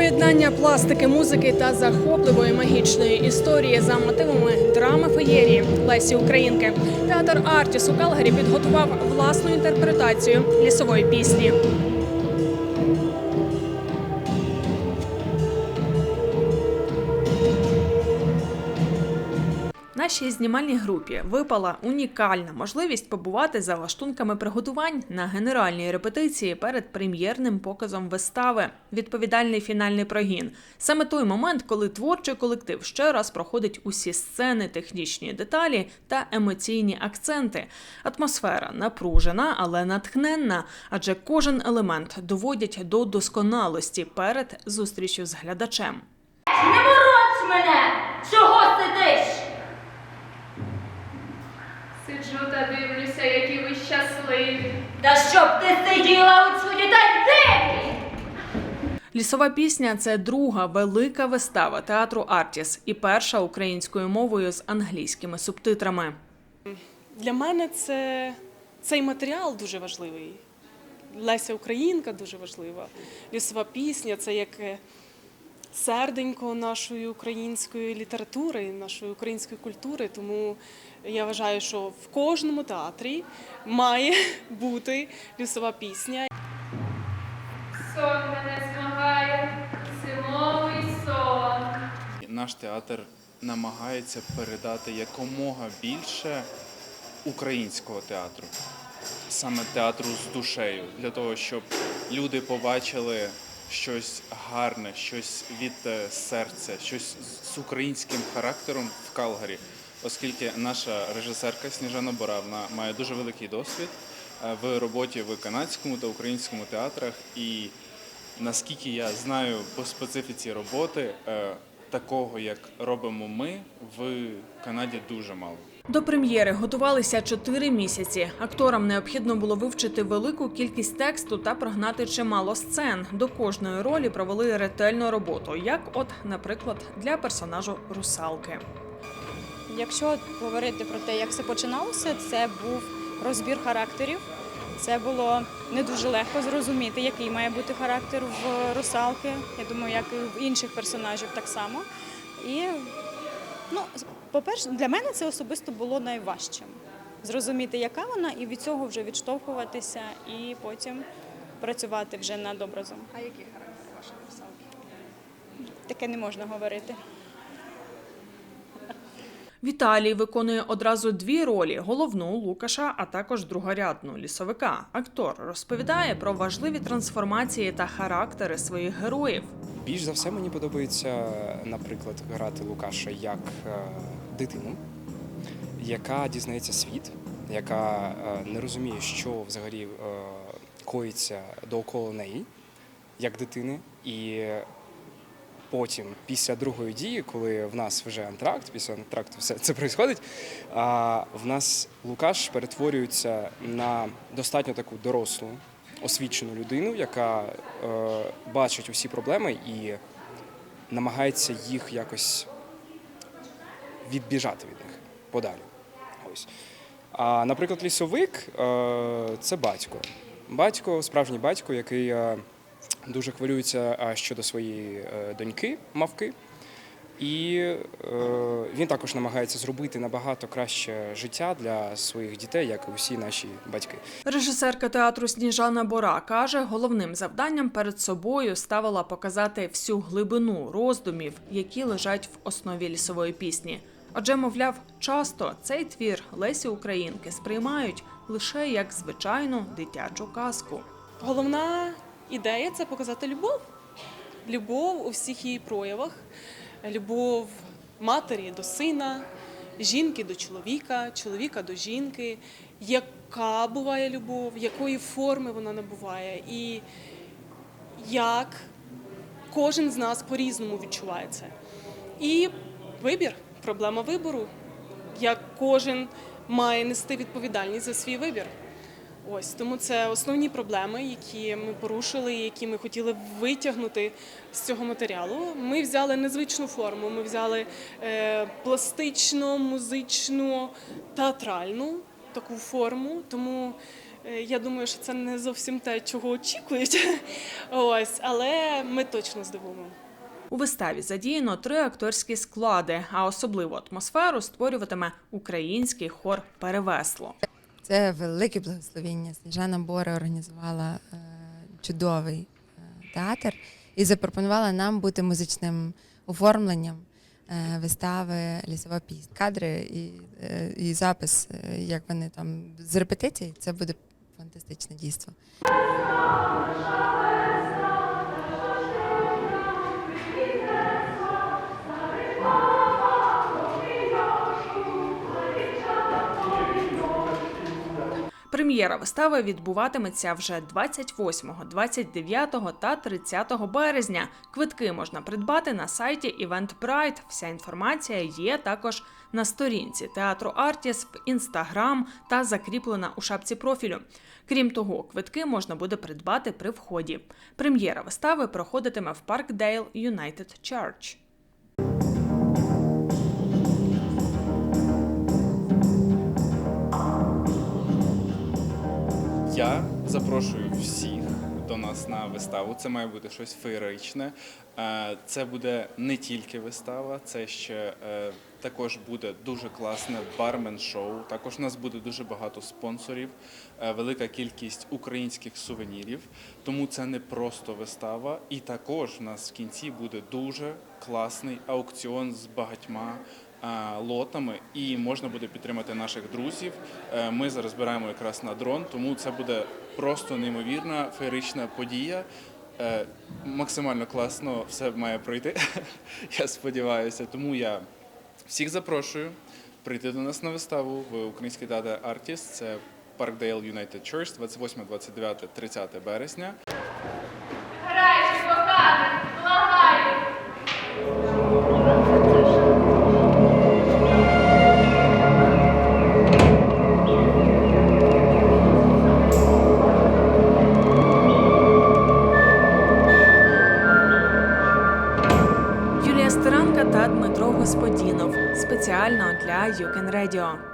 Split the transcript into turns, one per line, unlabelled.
Поєднання пластики, музики та захопливої магічної історії за мотивами драми феєрії Лесі Українки. Театр Артіс у Калгарі підготував власну інтерпретацію лісової пісні. Нашій знімальній групі випала унікальна можливість побувати за лаштунками приготувань на генеральній репетиції перед прем'єрним показом вистави. Відповідальний фінальний прогін. Саме той момент, коли творчий колектив ще раз проходить усі сцени, технічні деталі та емоційні акценти. Атмосфера напружена, але натхненна, адже кожен елемент доводять до досконалості перед зустрічю з глядачем.
Не мороч мене! Чого сидиш?
Сиджу та дивлюся, які ви щасливі.
Та щоб ти сиділа у чуді та й!
Лісова пісня це друга велика вистава театру Артіс і перша українською мовою з англійськими субтитрами.
Для мене це цей матеріал дуже важливий. Леся Українка дуже важлива. Лісова пісня це як е, серденько нашої української літератури, нашої української культури. Тому я вважаю, що в кожному театрі має бути лісова пісня.
Сон мене змагає, зимовий сон.
Наш театр намагається передати якомога більше українського театру, саме театру з душею, для того, щоб люди побачили щось гарне, щось від е, серця, щось з українським характером в Калгарі, оскільки наша режисерка Сніжана Боравна має дуже великий досвід е, в роботі в канадському та українському театрах і Наскільки я знаю по специфіці роботи, е, такого як робимо ми в Канаді дуже мало.
До прем'єри готувалися чотири місяці. Акторам необхідно було вивчити велику кількість тексту та прогнати чимало сцен. До кожної ролі провели ретельну роботу, як, от, наприклад, для персонажу русалки.
Якщо говорити про те, як все починалося, це був розбір характерів. Це було не дуже легко зрозуміти, який має бути характер в русалки. Я думаю, як і в інших персонажів так само. І, ну, по-перше, для мене це особисто було найважчим. Зрозуміти, яка вона, і від цього вже відштовхуватися, і потім працювати вже над образом. А який характер вашої писалки? Таке не можна говорити.
Віталій виконує одразу дві ролі: головну Лукаша, а також другорядну лісовика. Актор розповідає про важливі трансформації та характери своїх героїв.
Більш за все мені подобається, наприклад, грати Лукаша як е, дитину, яка дізнається світ, яка е, не розуміє, що взагалі е, коїться довкола неї, як дитини. І потім, після другої дії, коли в нас вже антракт, після антракту все це відбувається, в нас Лукаш перетворюється на достатньо таку дорослу, освічену людину, яка е, бачить усі проблеми і намагається їх якось відбіжати від них подалі. Ось. А, наприклад, лісовик е, це батько. Батько, справжній батько, який е, дуже хвилюється щодо своєї е, доньки, мавки. І е, він також намагається зробити набагато краще життя для своїх дітей, як і усі наші батьки.
Режисерка театру Сніжана Бора каже, головним завданням перед собою ставила показати всю глибину роздумів, які лежать в основі лісової пісні. Адже, мовляв, часто цей твір Лесі Українки сприймають лише як звичайну дитячу казку.
Головна ідея це показати любов. Любов у всіх її проявах, любов матері до сина, жінки до чоловіка, чоловіка до жінки, яка буває любов, якої форми вона набуває, і як кожен з нас по-різному відчуває це. І вибір, проблема вибору, як кожен має нести відповідальність за свій вибір. Ось тому це основні проблеми, які ми порушили, які ми хотіли витягнути з цього матеріалу. Ми взяли незвичну форму. Ми взяли е, пластичну, музичну, театральну таку форму. Тому Е, Я думаю, що це не зовсім те, чого очікують. Ось, але ми точно здивуємо.
У виставі задіяно три акторські склади, а особливу атмосферу створюватиме український хор Перевесло.
Це велике благословіння. Сніжана Бора організувала е, чудовий е, театр і запропонувала нам бути музичним оформленням е, вистави Лісова пісня. Кадри і, і запис, як вони там з репетицій, це буде фантастичне дійство.
Прем'єра вистави відбуватиметься вже 28, 29 та 30 березня. Квитки можна придбати на сайті Eventbrite. Вся інформація є також на сторінці театру Артіс в інстаграм та закріплена у шапці профілю. Крім того, квитки можна буде придбати при вході. Прем'єра вистави проходитиме в Паркдейл United Church.
Я запрошую всіх до нас на виставу. Це має бути щось феєричне. Е, Це буде не тільки вистава, це ще е, також буде дуже класне бармен-шоу. Також у нас буде дуже багато спонсорів, е, велика кількість українських сувенірів. Тому це не просто вистава. І також у нас в кінці буде дуже класний аукціон з багатьма лотами, і можна буде підтримати наших друзів. Е, Ми зараз збираємо якраз на дрон, тому це буде просто неймовірна феєрична подія. Е, Максимально класно все має пройти. Я сподіваюся. Тому я всіх запрошую прийти до нас на виставу в Український театр Артіс. Це Паркдейл United Church, 28, 29, 30 березня.
Спеціально для Юкен Radio.